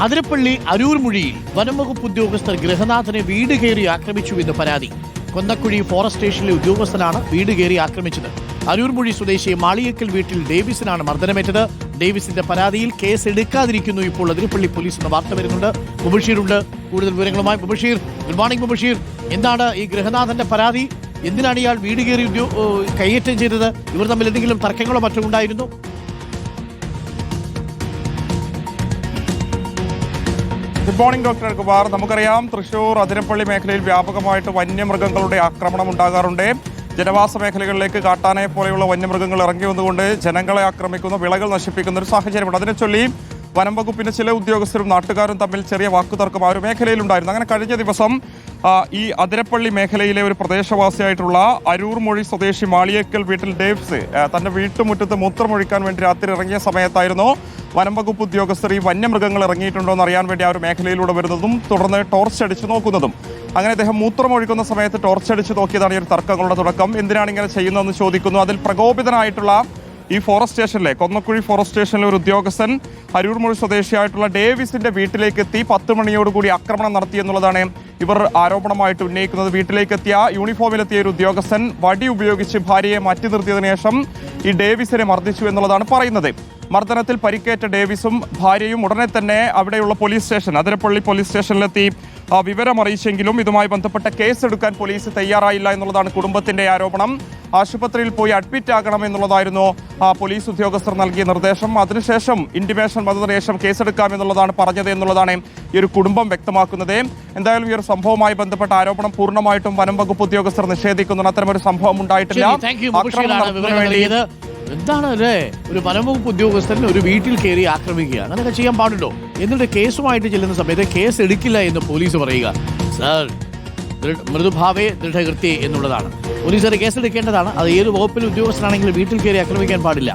അതിരപ്പള്ളി അരൂർമുഴിയിൽ വനംവകുപ്പ് ഉദ്യോഗസ്ഥർ ഗൃഹനാഥനെ വീട് കയറി ആക്രമിച്ചു എന്ന് പരാതി. കൊന്നക്കുഴി ഫോറസ്റ്റ് സ്റ്റേഷനിലെ ഉദ്യോഗസ്ഥനാണ് വീട് കയറി ആക്രമിച്ചത്. അരൂർമുഴി സ്വദേശി മാളിയക്കൽ വീട്ടിൽ ഡേവിസിനാണ് മർദ്ദനമേറ്റത്. ഡേവിസിന്റെ പരാതിയിൽ കേസ് എടുക്കാതിരിക്കുന്നു ഇപ്പോൾ അതിരപ്പള്ളി പോലീസ് എന്ന വാർത്ത വരുന്നുണ്ട്. മുബഷീറുണ്ട്. കൂടുതൽ വിവരങ്ങളുമായി മുബഷീർ. Good morning Mubasheer. എന്താണ് ഈ ഗൃഹനാഥന്റെ പരാതി? എന്തിനാണ് ഇയാൾ വീട് കയറി കയ്യേറ്റം ചെയ്തത്? ഇവർ തമ്മിൽ എന്തെങ്കിലും തർക്കങ്ങളോ മറ്റോ ഉണ്ടായിരുന്നു? ഗുഡ് മോർണിംഗ് ഡോക്ടർ കുമാർ നമുക്കറിയാം തൃശൂർ അതിരപ്പള്ളി മേഖലയിൽ വ്യാപകമായിട്ട് വന്യമൃഗങ്ങളുടെ ആക്രമണം ഉണ്ടാകാറുണ്ട്. ജനവാസ മേഖലകളിലേക്ക് കാട്ടാനെ പോലെയുള്ള വന്യമൃഗങ്ങൾ ഇറങ്ങി വന്നുകൊണ്ട് ജനങ്ങളെ ആക്രമിക്കുന്ന വിളകൾ നശിപ്പിക്കുന്ന ഒരു സാഹചര്യമുണ്ട്. അതിനെ ചൊല്ലി വനം വകുപ്പിന്റെ ചില ഉദ്യോഗസ്ഥരും നാട്ടുകാരും തമ്മിൽ ചെറിയ വാക്കുതർക്കം ആ ഒരു മേഖലയിലുണ്ടായിരുന്നു. അങ്ങനെ കഴിഞ്ഞ ദിവസം ഈ അതിരപ്പള്ളി മേഖലയിലെ ഒരു പ്രദേശവാസിയായിട്ടുള്ള അരൂർ മൊഴി സ്വദേശി മാളിയേക്കൽ വീട്ടിൽ ഡേവ്സ് തന്റെ വീട്ടുമുറ്റത്ത് മൂത്രമൊഴിക്കാൻ വേണ്ടി രാത്രി ഇറങ്ങിയ സമയത്തായിരുന്നു വനംവകുപ്പ് ഉദ്യോഗസ്ഥർ ഈ വന്യമൃഗങ്ങൾ ഇറങ്ങിയിട്ടുണ്ടോ എന്ന് അറിയാൻ വേണ്ടി ആ ഒരു മേഖലയിലൂടെ വരുന്നതും തുടർന്ന് ടോർച്ച് അടിച്ച് നോക്കുന്നതും. അങ്ങനെ അദ്ദേഹം മൂത്രമൊഴിക്കുന്ന സമയത്ത് ടോർച്ച് അടിച്ച് നോക്കിയതാണ് ഈ ഒരു തർക്കങ്ങളുടെ തുടക്കം. എന്തിനാണ് ഇങ്ങനെ ചെയ്യുന്നതെന്ന് ചോദിക്കുന്നു. അതിൽ പ്രകോപിതനായിട്ടുള്ള ഈ ഫോറസ്റ്റ് സ്റ്റേഷനിലെ കൊന്നക്കുഴി ഫോറസ്റ്റ് സ്റ്റേഷനിലെ ഒരു ഉദ്യോഗസ്ഥൻ അരൂർമൊഴി സ്വദേശിയായിട്ടുള്ള ഡേവിസിന്റെ വീട്ടിലേക്ക് എത്തി പത്ത് മണിയോടുകൂടി ആക്രമണം നടത്തി എന്നുള്ളതാണ് ഇവർ ആരോപണമായിട്ട് ഉന്നയിക്കുന്നത് വീട്ടിലേക്ക് എത്തിയ യൂണിഫോമിലെത്തിയ ഒരു ഉദ്യോഗസ്ഥൻ വടി ഉപയോഗിച്ച് ഭാര്യയെ മാറ്റി നിർത്തിയതിനു ശേഷം ഈ ഡേവിസിനെ മർദ്ദിച്ചു എന്നുള്ളതാണ് പറയുന്നത്. മർദ്ദനത്തിൽ പരിക്കേറ്റ ഡേവിസും ഭാര്യയും ഉടനെ തന്നെ അവിടെയുള്ള പോലീസ് സ്റ്റേഷൻ അതിരപ്പള്ളി പോലീസ് സ്റ്റേഷനിലെത്തി ആ, വിവരം അറിയിച്ചെങ്കിലും ഇതുമായി ബന്ധപ്പെട്ട കേസ് എടുക്കാൻ പോലീസ് തയ്യാറായില്ല എന്നുള്ളതാണ് കുടുംബത്തിന്റെ ആരോപണം. ആശുപത്രിയിൽ പോയി അഡ്മിറ്റ് ആകണം എന്നുള്ളതായിരുന്നു ആ, പോലീസ് ഉദ്യോഗസ്ഥർ നൽകിയ നിർദ്ദേശം. അതിനുശേഷം ഇന്റിമേഷൻ വന്നതിന് ശേഷം കേസെടുക്കാം എന്നുള്ളതാണ് പറഞ്ഞത് എന്നുള്ളതാണ് ഈ ഒരു കുടുംബം വ്യക്തമാക്കുന്നത്. എന്തായാലും ഈ ഒരു സംഭവവുമായി ബന്ധപ്പെട്ട ആരോപണം പൂർണമായിട്ടും വനം വകുപ്പ് ഉദ്യോഗസ്ഥർ നിഷേധിക്കുന്നുണ്ട്. അത്തരമൊരു സംഭവം ഉണ്ടായിട്ടില്ല. ആക്രമണം വേണ്ടി എന്താണ് അല്ലേ? ഒരു വനംവകുപ്പ് ഉദ്യോഗസ്ഥൻ ഒരു വീട്ടിൽ കയറി ആക്രമിക്കുക അങ്ങനെയൊക്കെ ചെയ്യാൻ പാടുണ്ടോ? എന്നിട്ട് കേസുമായിട്ട് ചെല്ലുന്ന സമയത്ത് കേസ് എടുക്കില്ല എന്ന് പോലീസ് പറയുക. സർ മൃദുഭാവേ ദൃഢകൃത്യ എന്നുള്ളതാണ്. പോലീസ് കേസ് കേസെടുക്കേണ്ടതാണ്. അത് ഏത് വകുപ്പിൽ ഉദ്യോഗസ്ഥനാണെങ്കിലും വീട്ടിൽ കയറി ആക്രമിക്കാൻ പാടില്ല.